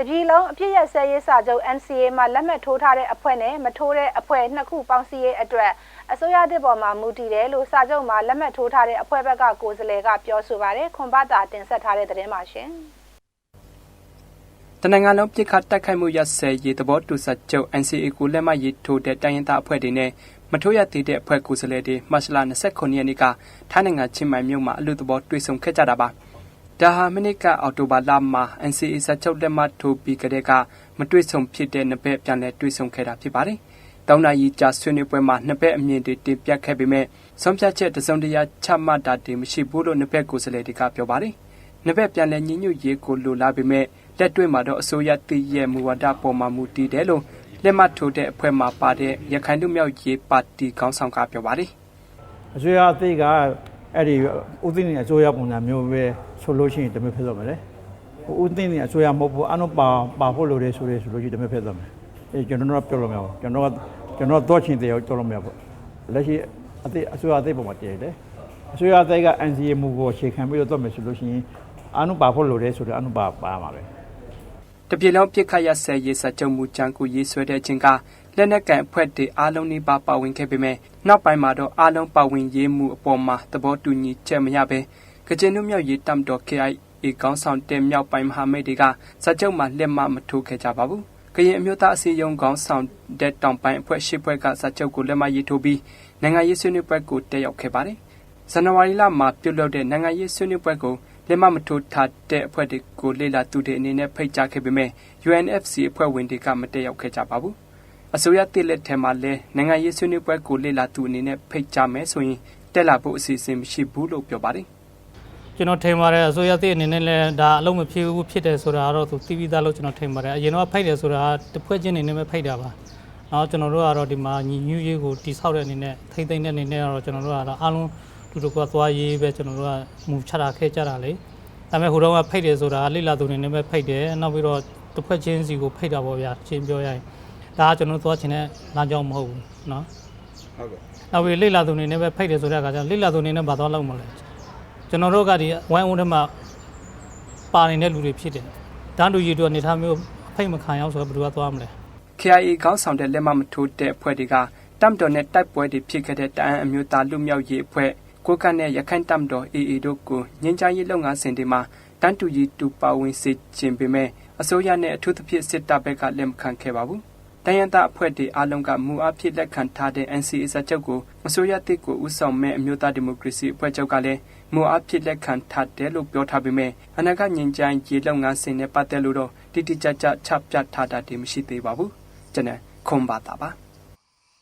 တကြီးလုံးအပြည့်ရဆဲရေးစာချုပ် NCA မှာလက်မှတ်ထိုးထားတဲ့အဖွဲ့နဲ့မထိုးတဲ့အဖွဲ့နှစ်ခုပေါင်းစည်းရေးအတွက်အစိုးရတစ်ပေါ်မှာမူတည်တယ်လို့စာချုပ်မှာလက်မှတ်ထိုးထားတဲ့အဖွဲ့ဘက်ကကိုယ်စားလှယ်ကပြောဆိုပါတယ်ခွန်ပတာတင်ဆက်ထားတဲ့သတင်းပါရှင်တနင်္ဂနွေလုံးပြစ်ခတ်တိုက်ခိုက်မှုရစဲရေးသဘောတူစာချုပ် NCA ကိုလက်မှတ်ရေးထိုးတဲ့တိုင်းရင်းသားအဖွဲ့တွေနဲ့မထိုးရသေးတဲ့အဖွဲ့ကိုယ်စားလှယ်တွေမတ်လ29ရက်နေ့ကထိုင်းနိုင်ငံချင်းမိုင်မြို့မှာအလို့သဘောတွေ့ဆုံခဲ့ကြတာပါ။ ဒါဟာမိနစ်က အော်တိုဘာလမှာ NCA စာချုပ် လက်မှတ်ထိုးပြီးကတည်းက မတွေ့ဆုံဖြစ်တဲ့ နှစ်ဘက် ပြန်လည်တွေ့ဆုံခဲ့တာ ဖြစ်ပါတယ်။တောင်းနာကြီးကြာ ဆွေးနွေးပွဲမှာ နှစ်ဘက်အမြင်တွေ တင်ပြခဲ့ပေမဲ့ဆုံးဖြတ်ချက် တစုံတရာ ချမှတ်တာတွေ မရှိဘူးလို့ နှစ်ဘက် ကိုယ်စားလှယ်တွေက ပြောပါတယ်။နှစ်ဘက် ပြန်လည်ညှိညွတ်ရေးကို လိုလားပေမဲ့လက်တွေ့မှာတော့ အစိုးရတည်ရဲ့ မူဝါဒပေါ်မှာ မူတည်တယ်လို့ လက်မှတ်ထိုးတဲ့ အဖွဲ့မှာပါတဲ့ ရခိုင်လူမျိုးရေးပါတီ ခေါင်းဆောင်က ပြောပါတယ် အစိုးရအသေးကအဲ့ဒီ ဦးသိန်းနေအစိုးရပုံစံမျိုးပဲ ဆိုလို့ရှိရင်တမဖြစ်သွားမယ်လေဦးသိန်းနေအစိုးရမဟုတ်ဘူးအနုပါပါဖို့လိုတယ်ဆိုရဲဆိုလို့ရှိရင်တမဖြစ်သွားမယ်အဲကျွန်တော်တို့ကပြောလို့မရဘူးကျွန်တော်ကကျွန်တော်တော့ချင်းတယ်တော်လို့မရဘူးလက်ရှိအသေးအစိုးရအသေးပုံမှာတည်တယ်အစိုးရအသေးက NCA မူကိုအခြေခံပြီးတော့တော့မယ်ဆိုလို့ရှိရင်အနုပါဖို့လိုတယ်ဆိုတော့အနုပါပါမှာပဲ။တပြည်လုံးပြစ်ခတ်ရဆဲရေးစာချုပ်မူကြမ်းကိုရေးဆွဲတဲ့ချင်းကလက်နက်ကန်အဖွဲ့တွေအားလုံးနှိပါပါဝင်ခဲ့ပေမဲ့နောက်ပိုင်းမှာတော့အားလုံးပါဝင်ရေးမှုအပေါ်မှာသဘောတူညီချက်မရဘဲ ကကြင်လူမျိုးရေးတမ်တော် KIA ကောင်းဆောင်တဲ့ မြောက်ပိုင်းမဟာမိတ်တွေက စာချုပ်မှာ လက်မှတ် မထိုးခဲ့ကြပါဘူး။ကရင်အမျိုးသားအစည်းအရုံးကောင်းဆောင်တဲ့ တောင်ပိုင်းအဖွဲ့ရှိဖွဲ့က စာချုပ်ကို လက်မှတ်ရေးထိုးပြီး နိုင်ငံရေးဆွေးနွေးပွဲကို တက်ရောက်ခဲ့ပါတယ်။ဇန်နဝါရီလမှာ ပြုလုပ်တဲ့ နိုင်ငံရေးဆွေးနွေးပွဲကို လက်မမထိုးထားတဲ့ အဖွဲ့တွေကို လေ့လာသူတွေအနေနဲ့ ဖိတ်ကြားခဲ့ပေမဲ့ UNFC အဖွဲ့ဝင်တွေက မတက်ရောက်ခဲ့ကြပါဘူး။အစိုးရတည်လက်ထဲမှာလဲနိုင်ငံရေးဆွေးနွေးပွဲကို လေ့လာသူအနေနဲ့ ဖိတ်ကြားမယ်ဆိုရင် တက်လာဖို့ အစီအစဉ်မရှိဘူးလို့ ပြောပါတယ် ကျွန်တော်ထင်ပါတယ်အစိုးရသည့်အနေနဲ့လည်းဒါအလုံးမဖြစ်ဘူးဖြစ်တယ်ဆိုတာကတော့သူသိပြီးသားလို့ကျွန်တော်ထင်ပါတယ်အရင်တော့ဖိတ်တယ်ဆိုတာတစ်ဖွဲ့ချင်းအနေနဲ့ပဲဖိတ်တာပါ။နောက်ကျွန်တော်တို့ကတော့ဒီမှာညီညွတ်ရေးကိုတိဆောက်တဲ့အနေနဲ့ထိမ့်သိမ့်တဲ့အနေနဲ့ကတော့ကျွန်တော်တို့ကတော့အားလုံးတူတူကသွားရေးပဲကျွန်တော်တို့ကမူချတာခဲ့ကြတာလေ။ဒါပေမဲ့ဟိုတော့ကဖိတ်တယ်ဆိုတာလိလာသူအနေနဲ့ပဲဖိတ်တယ်နောက်ပြီးတော့တစ်ဖွဲ့ချင်းစီကိုဖိတ်တာပေါ့ဗျာရှင်းပြောရရင်ဒါကကျွန်တော်တို့သွားချင်တဲ့လမ်းကြောင်းမဟုတ်ဘူးเนาะ ဟုတ်ကဲ့ နောက်ပြီးလိလာသူအနေနဲ့ပဲဖိတ်တယ်ဆိုတဲ့အခါကျတော့လိလာသူအနေနဲ့ဘာသွားလုပ်မလဲ ကျွန်တော်တို့ကဒီဝိုင်းဝန်းထဲမှာပါနေတဲ့လူတွေဖြစ်တယ်တန်းတူရည်တို့အနေထားမျိုးအဖိတ်မခံရအောင်ဆိုတော့ဘယ်သူကသွားမလဲ။ KIA ခေါင်းဆောင်တဲ့လက်မမထိုးတဲ့အဖွဲ့တွေကတမ်တော်နဲ့တိုက်ပွဲတွေဖြစ်ခဲ့တဲ့တအံအမျိုးသားလူမျိုးရေးအဖွဲ့ကိုကန့်နဲ့ရခိုင်တမ်တော် AA တို့ကိုငင်းချရေးလုပ်ငန်းစဉ်တွေမှာတန်းတူကြီးတူပါဝင်စေခြင်းပေမဲ့အစိုးရနဲ့အထူးသဖြင့်စစ်တပ်ဘက်ကလက်မခံခဲ့ပါဘူး။ တိုင်းရင်းသားအဖွဲ့တွေအားလုံးကမူအဖြစ်လက်ခံထားတဲ့ NCA စာချုပ်ကိုအစိုးရတစ်ကိုဥဆောင်မဲ့အမျိုးသားဒီမိုကရေစီအဖွဲ့ချုပ်ကလည်းမူအဖြစ်လက်ခံထားတယ်လို့ပြောထားပေမဲ့အနာဂတ်ငြိမ်းချမ်းရေးလုပ်ငန်းစဉ်နဲ့ပတ်သက်လို့တော့တိတိကျကျချပြထားတာတွေမရှိသေးပါဘူး။ကျွန်တော်ခွန်ပါတာပါ။